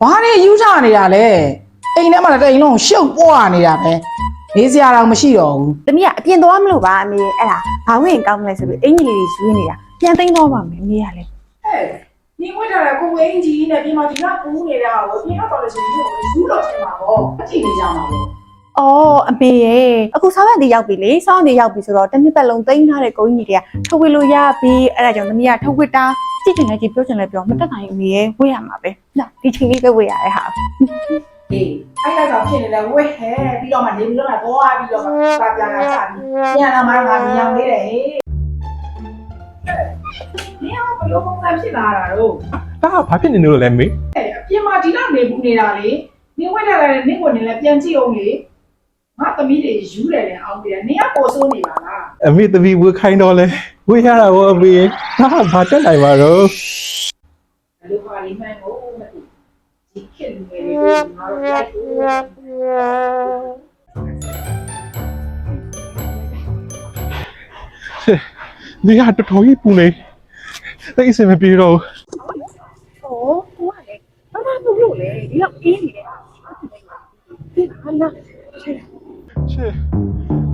ဘာနေယူထနေတာလဲအိမ်ထဲမှာလည်းတစ်အိမ်လုံးရှုပ်ပွားနေတာပဲနေစရာတော့မရှိတော့ဘူးတမီးကအပြင်သွားမလို့ပါအမေအဲ့ဒါဘာဝင်ကောင်းမလဲဆိုပြီးအင်ကြီးလေးတွေရွေးနေတာပြန်သိမ်းတော့ပါမယ်အမေကလည်းဟဲ့ဒီဝတ်ထားတဲ့ကိုဝင်းကြီးနဲ့ပြင်မှာဒီကပူးနေတာကိုပြင်တော့လို့ရှိရင်ဒီကိုယူတော့ပြင်မှာပေါ့အကြည့်နေကြမှာပေါ့အော်အမေရဲ့အခုဆောင်းရက်တည်းရောက်ပြီလေဆောင်းရက်တည်းရောက်ပြီဆိုတော့တစ်နှစ်ပတ်လုံးသိမ်းထားတဲ့ကုန်းကြီးတွေကထုတ်ဝေလို့ရပြီအဲ့ဒါကြောင့်တမီးကထုတ်ဝေတာ ကြည့်ချင်လည်းကြည့်ပြောချင်လည်းပြောမတက်နိုင်အမေရဲ့ဝေ့ရမှာပဲနော်ဒီချိန်လေးပဲဝေ့ရတဲ့ဟာဒီအဲ့လိုက်တော့ဖြစ်နေလဲဝဲဟဲပြီးတော့မှနေပြီးတော့မှသွားပြီးတော့မှစာပြန်လာကြပြီပြန်လာမှငါမြောင်လေးတယ်ဟေးနေအောင်ဘလို့ပုံစံဖြစ်လာတာတော့ဒါကဘာဖြစ်နေလို့လဲမေအဲအပြင်မှာဒီလောက်နေဘူးနေတာလေနေဝဲလာတယ်နေကိုနေလဲပြန်ကြည့်အောင်လေငါသမီးတွေယူတယ်လေအောင်တယ်နေကပေါ်ဆိုးနေပါလားအမေတပီဝေခိုင်းတော့လဲ ဝေရတာဘောအမေဒါကဘာတက်နိုင်ပါတော့ဘယ်လိုပါလိမ့်မယ်ကိုမသိဒီခေတ်လူငယ်တွေငါတို့လိုက်ဖို့နေရတော်တော်ကြီးပူနေတိတ်အစင်မပြေတော့ဟိုဟိုကလေဘာမှမလုပ်လေဒီလောက်အေးနေတယ်ဒီဟာလာချေ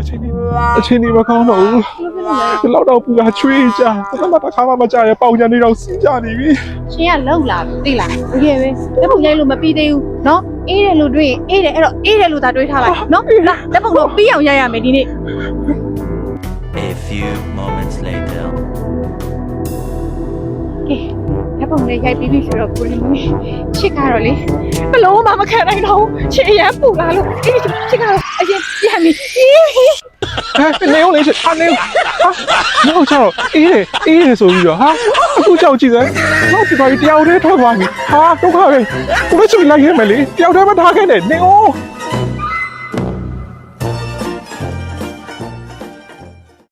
အချင်းကြီးအချင်းကြီးမကောင်းတော့ဘူး ဒီလောက်တော့ပူတာချွေးကြတမတစ်ခါမှမကြရပေါင်ချန်နေတော့စီးကြနေပြီ ရှင်ကလောက်လာပြီသိလားတကယ်ပဲလက်ပုံရိုက်လို့မပြီးသေးဘူးเนาะအေးတယ်လို့တွေးရင်အေးတယ်အဲ့တော့အေးတယ်လို့သာတွေးထားလိုက်เนาะလာလက်ပုံတော့ပြီးအောင်ရိုက်ရမယ်ဒီနေ့ A few moments later. ကဲလက်ပုံလေးရိုက်ပြီးပြီဆိုတော့ကိုရင်းချစ်ကတော့လေဘလုံးမမခံနိုင်တော့ချစ်အရန်ပူလာလို့အေးချစ်ကတော့အရင်ပြန်ပြီအေး ဟဲ့နေအောင်လေးချာနေဟာနောက်ချတော့အေးတယ်အေးတယ်ဆိုပြီးတော့ဟာအခုကြောက်ကြည့်စမ်းနောက်ဒီပါတယောက်တည်းထွက်သွားပြီဟာဒုက္ခပဲကိုလည်းချွေလိုက်ရမယ်လေတယောက်တည်းမထားခဲ့နဲ့နေအောင်